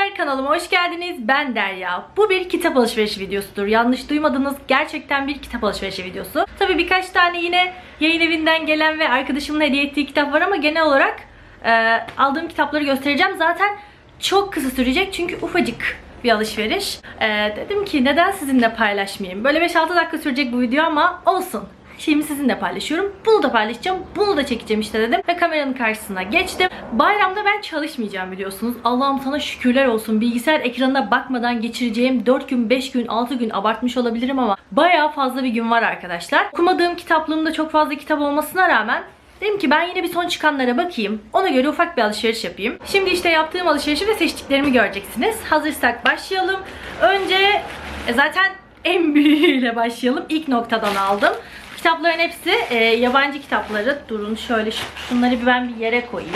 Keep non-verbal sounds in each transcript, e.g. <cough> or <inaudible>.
arkadaşlar kanalıma hoş geldiniz. Ben Derya. Bu bir kitap alışverişi videosudur. Yanlış duymadınız. Gerçekten bir kitap alışverişi videosu. Tabii birkaç tane yine yayın evinden gelen ve arkadaşımın hediye ettiği kitap var ama genel olarak e, aldığım kitapları göstereceğim. Zaten çok kısa sürecek çünkü ufacık bir alışveriş. E, dedim ki neden sizinle paylaşmayayım? Böyle 5-6 dakika sürecek bu video ama olsun şeyimi sizinle paylaşıyorum. Bunu da paylaşacağım. Bunu da çekeceğim işte dedim. Ve kameranın karşısına geçtim. Bayramda ben çalışmayacağım biliyorsunuz. Allah'ım sana şükürler olsun. Bilgisayar ekranına bakmadan geçireceğim 4 gün, 5 gün, 6 gün abartmış olabilirim ama bayağı fazla bir gün var arkadaşlar. Okumadığım kitaplığımda çok fazla kitap olmasına rağmen Dedim ki ben yine bir son çıkanlara bakayım. Ona göre ufak bir alışveriş yapayım. Şimdi işte yaptığım alışverişi ve seçtiklerimi göreceksiniz. Hazırsak başlayalım. Önce e, zaten en <laughs> büyüğüyle başlayalım. İlk noktadan aldım. Kitapların hepsi e, yabancı kitapları. Durun şöyle şu- şunları bir ben bir yere koyayım.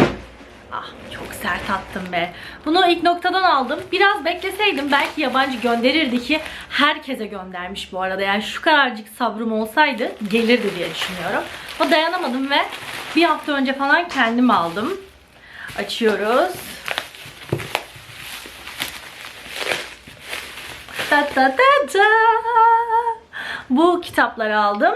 Ah çok sert attım be. Bunu ilk noktadan aldım. Biraz bekleseydim belki yabancı gönderirdi ki herkese göndermiş bu arada. Yani şu kadarcık sabrım olsaydı gelirdi diye düşünüyorum. Ama dayanamadım ve bir hafta önce falan kendim aldım. Açıyoruz. Ta ta ta ta. Bu kitapları aldım.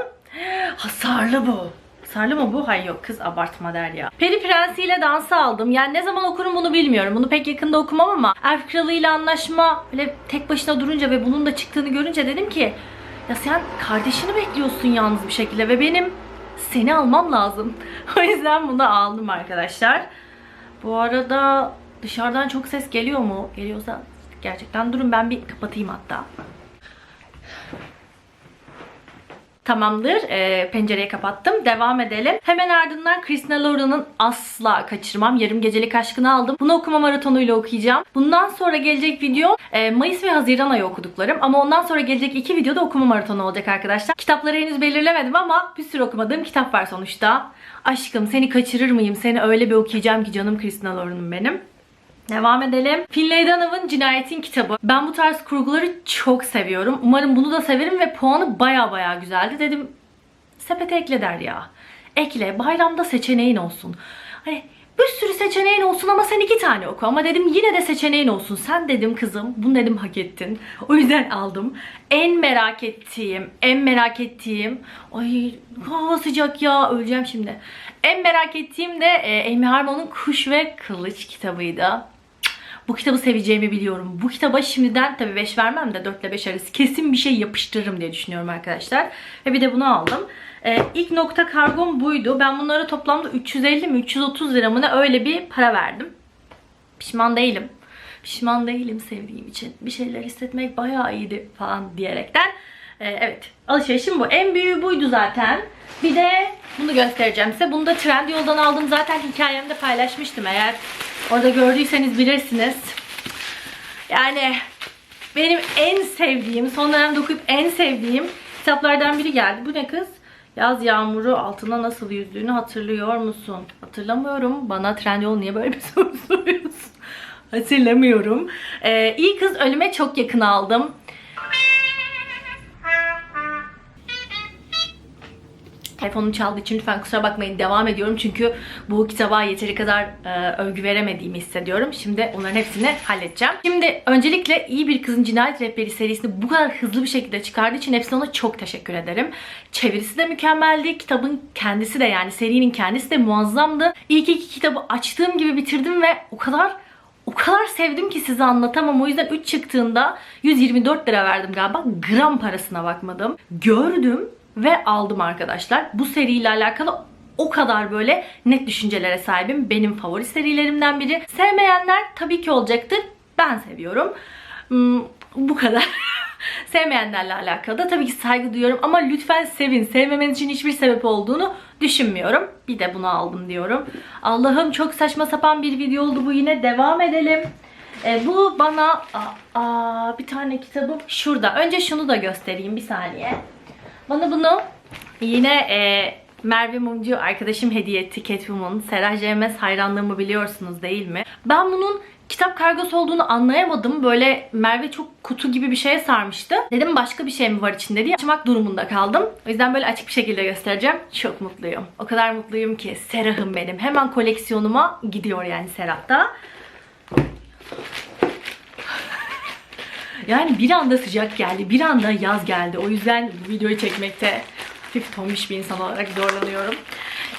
Hasarlı bu. Hasarlı mı bu? Hayır yok kız abartma der ya. Peri Prensi ile dansı aldım. Yani ne zaman okurum bunu bilmiyorum. Bunu pek yakında okumam ama Elf Kralı ile anlaşma böyle tek başına durunca ve bunun da çıktığını görünce dedim ki ya sen kardeşini bekliyorsun yalnız bir şekilde ve benim seni almam lazım. <laughs> o yüzden bunu aldım arkadaşlar. Bu arada dışarıdan çok ses geliyor mu? Geliyorsa gerçekten durun ben bir kapatayım hatta. Tamamdır. Ee, pencereyi kapattım. Devam edelim. Hemen ardından Christina Lauren'ın asla kaçırmam. Yarım gecelik aşkını aldım. Bunu okuma maratonuyla okuyacağım. Bundan sonra gelecek video e, Mayıs ve Haziran ayı okuduklarım. Ama ondan sonra gelecek iki videoda okuma maratonu olacak arkadaşlar. Kitapları henüz belirlemedim ama bir sürü okumadığım kitap var sonuçta. Aşkım seni kaçırır mıyım? Seni öyle bir okuyacağım ki canım Christina Lauren'ım benim. Devam edelim. Finlay Dunaw'ın Cinayetin kitabı. Ben bu tarz kurguları çok seviyorum. Umarım bunu da severim ve puanı baya baya güzeldi. Dedim sepete ekle der ya. Ekle. Bayramda seçeneğin olsun. Hani bir sürü seçeneğin olsun ama sen iki tane oku. Ama dedim yine de seçeneğin olsun. Sen dedim kızım bunu dedim hak ettin. O yüzden aldım. En merak ettiğim, en merak ettiğim. Ay hava sıcak ya öleceğim şimdi. En merak ettiğim de e, Amy Harmon'un Kuş ve Kılıç kitabıydı. Bu kitabı seveceğimi biliyorum. Bu kitaba şimdiden tabii 5 vermem de 4 ile 5 arası kesin bir şey yapıştırırım diye düşünüyorum arkadaşlar. Ve bir de bunu aldım. Ee, ilk nokta kargom buydu. Ben bunlara toplamda 350 mi 330 lira mı ne öyle bir para verdim. Pişman değilim. Pişman değilim sevdiğim için. Bir şeyler hissetmek bayağı iyiydi falan diyerekten. Ee, evet alışverişim bu. En büyüğü buydu zaten. Bir de bunu göstereceğim size. Bunu da Trendyol'dan aldım. Zaten hikayemde paylaşmıştım eğer orada gördüyseniz bilirsiniz. Yani benim en sevdiğim, son dönemde okuyup en sevdiğim kitaplardan biri geldi. Bu ne kız? Yaz yağmuru altına nasıl yüzdüğünü hatırlıyor musun? Hatırlamıyorum. Bana Trendyol niye böyle bir <laughs> soru soruyorsun? Hatırlamıyorum. Ee, iyi kız ölüme çok yakın aldım. Telefonum çaldığı için lütfen kusura bakmayın devam ediyorum çünkü bu kitaba yeteri kadar e, övgü veremediğimi hissediyorum. Şimdi onların hepsini halledeceğim. Şimdi öncelikle iyi bir kızın cinayet rehberi serisini bu kadar hızlı bir şekilde çıkardığı için hepsine ona çok teşekkür ederim. Çevirisi de mükemmeldi. Kitabın kendisi de yani serinin kendisi de muazzamdı. İlk iki kitabı açtığım gibi bitirdim ve o kadar o kadar sevdim ki size anlatamam. O yüzden 3 çıktığında 124 lira verdim galiba. Gram parasına bakmadım. Gördüm ve aldım arkadaşlar. Bu seriyle alakalı o kadar böyle net düşüncelere sahibim. Benim favori serilerimden biri. Sevmeyenler tabii ki olacaktır. Ben seviyorum. Hmm, bu kadar. <laughs> <laughs> Sevmeyenlerle alakalı da tabii ki saygı duyuyorum ama lütfen sevin. Sevmemeniz için hiçbir sebep olduğunu düşünmüyorum. Bir de bunu aldım diyorum. Allah'ım çok saçma sapan bir video oldu bu yine. Devam edelim. E, bu bana aa, aa, bir tane kitabım şurada. Önce şunu da göstereyim bir saniye. Bana bunu yine e, Merve Mumcu arkadaşım hediye etti Catwoman. Serah Cemez hayranlığımı biliyorsunuz değil mi? Ben bunun kitap kargosu olduğunu anlayamadım. Böyle Merve çok kutu gibi bir şeye sarmıştı. Dedim başka bir şey mi var içinde diye açmak durumunda kaldım. O yüzden böyle açık bir şekilde göstereceğim. Çok mutluyum. O kadar mutluyum ki Serah'ım benim. Hemen koleksiyonuma gidiyor yani Serah'ta. Yani bir anda sıcak geldi, bir anda yaz geldi. O yüzden bu videoyu çekmekte hafif tombiş bir insan olarak zorlanıyorum.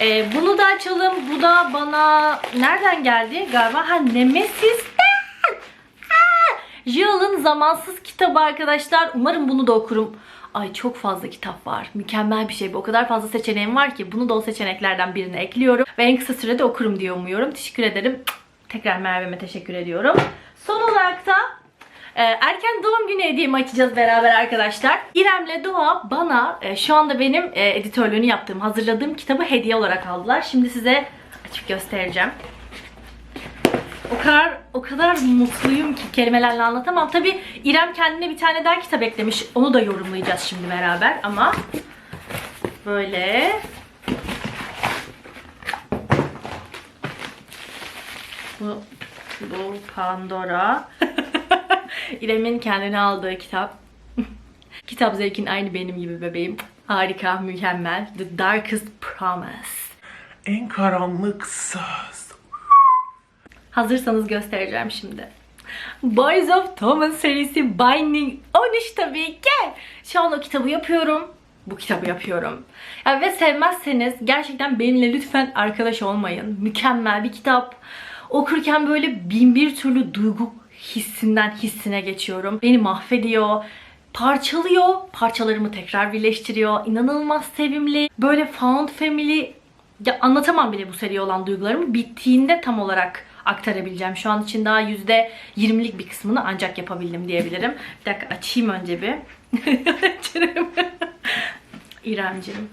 Ee, bunu da açalım. Bu da bana nereden geldi? Galiba ha Nemesis'ten. Jill'ın zamansız kitabı arkadaşlar. Umarım bunu da okurum. Ay çok fazla kitap var. Mükemmel bir şey bu. O kadar fazla seçeneğim var ki bunu da o seçeneklerden birine ekliyorum. Ve en kısa sürede okurum diye umuyorum. Teşekkür ederim. Tekrar Merve'me teşekkür ediyorum. Son olarak da e, erken doğum günü hediyemi açacağız beraber arkadaşlar. İrem'le Doğa bana e, şu anda benim e, editörlüğünü yaptığım, hazırladığım kitabı hediye olarak aldılar. Şimdi size açıp göstereceğim. O kadar o kadar mutluyum ki kelimelerle anlatamam. Tabi İrem kendine bir tane daha kitap eklemiş. Onu da yorumlayacağız şimdi beraber ama böyle bu bu Pandora. <laughs> İrem'in kendine aldığı kitap. <laughs> kitap zevkin aynı benim gibi bebeğim. Harika, mükemmel. The Darkest Promise. En karanlık söz. Hazırsanız göstereceğim şimdi. Boys of Thomas serisi Binding 13 tabii ki. Şu an o kitabı yapıyorum. Bu kitabı yapıyorum. Ya ve sevmezseniz gerçekten benimle lütfen arkadaş olmayın. Mükemmel bir kitap. Okurken böyle bin bir türlü duygu hissinden hissine geçiyorum. Beni mahvediyor. Parçalıyor. Parçalarımı tekrar birleştiriyor. İnanılmaz sevimli. Böyle found family ya anlatamam bile bu seri olan duygularımı. Bittiğinde tam olarak aktarabileceğim. Şu an için daha %20'lik bir kısmını ancak yapabildim diyebilirim. Bir dakika açayım önce bir. <laughs> İremcim.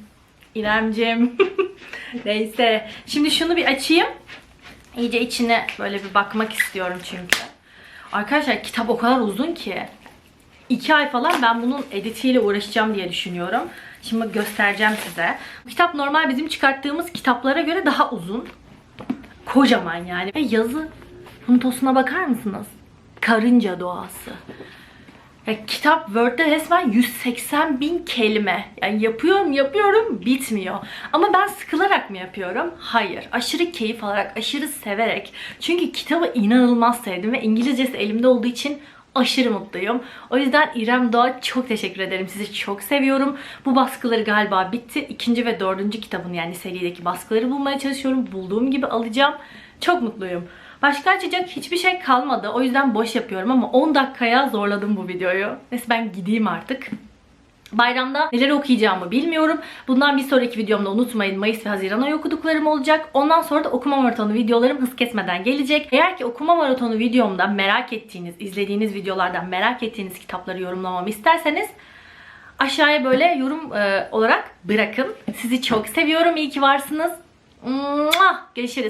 İremcim. <laughs> Neyse. Şimdi şunu bir açayım. İyice içine böyle bir bakmak istiyorum çünkü. Arkadaşlar kitap o kadar uzun ki. İki ay falan ben bunun editiyle uğraşacağım diye düşünüyorum. Şimdi göstereceğim size. Bu kitap normal bizim çıkarttığımız kitaplara göre daha uzun. Kocaman yani. Ve yazı puntosuna bakar mısınız? Karınca doğası. Ya kitap Word'de resmen 180 bin kelime. Yani yapıyorum yapıyorum bitmiyor. Ama ben sıkılarak mı yapıyorum? Hayır. Aşırı keyif alarak, aşırı severek. Çünkü kitabı inanılmaz sevdim ve İngilizcesi elimde olduğu için aşırı mutluyum. O yüzden İrem Doğa çok teşekkür ederim. Sizi çok seviyorum. Bu baskıları galiba bitti. İkinci ve dördüncü kitabın yani serideki baskıları bulmaya çalışıyorum. Bulduğum gibi alacağım. Çok mutluyum. Başka açacak hiçbir şey kalmadı. O yüzden boş yapıyorum ama 10 dakikaya zorladım bu videoyu. Neyse ben gideyim artık. Bayramda neler okuyacağımı bilmiyorum. Bundan bir sonraki videomda unutmayın Mayıs ve Haziran ayı okuduklarım olacak. Ondan sonra da okuma maratonu videolarım hız kesmeden gelecek. Eğer ki okuma maratonu videomda merak ettiğiniz, izlediğiniz videolardan merak ettiğiniz kitapları yorumlamamı isterseniz aşağıya böyle yorum e, olarak bırakın. Sizi çok seviyorum. İyi ki varsınız. Görüşürüz.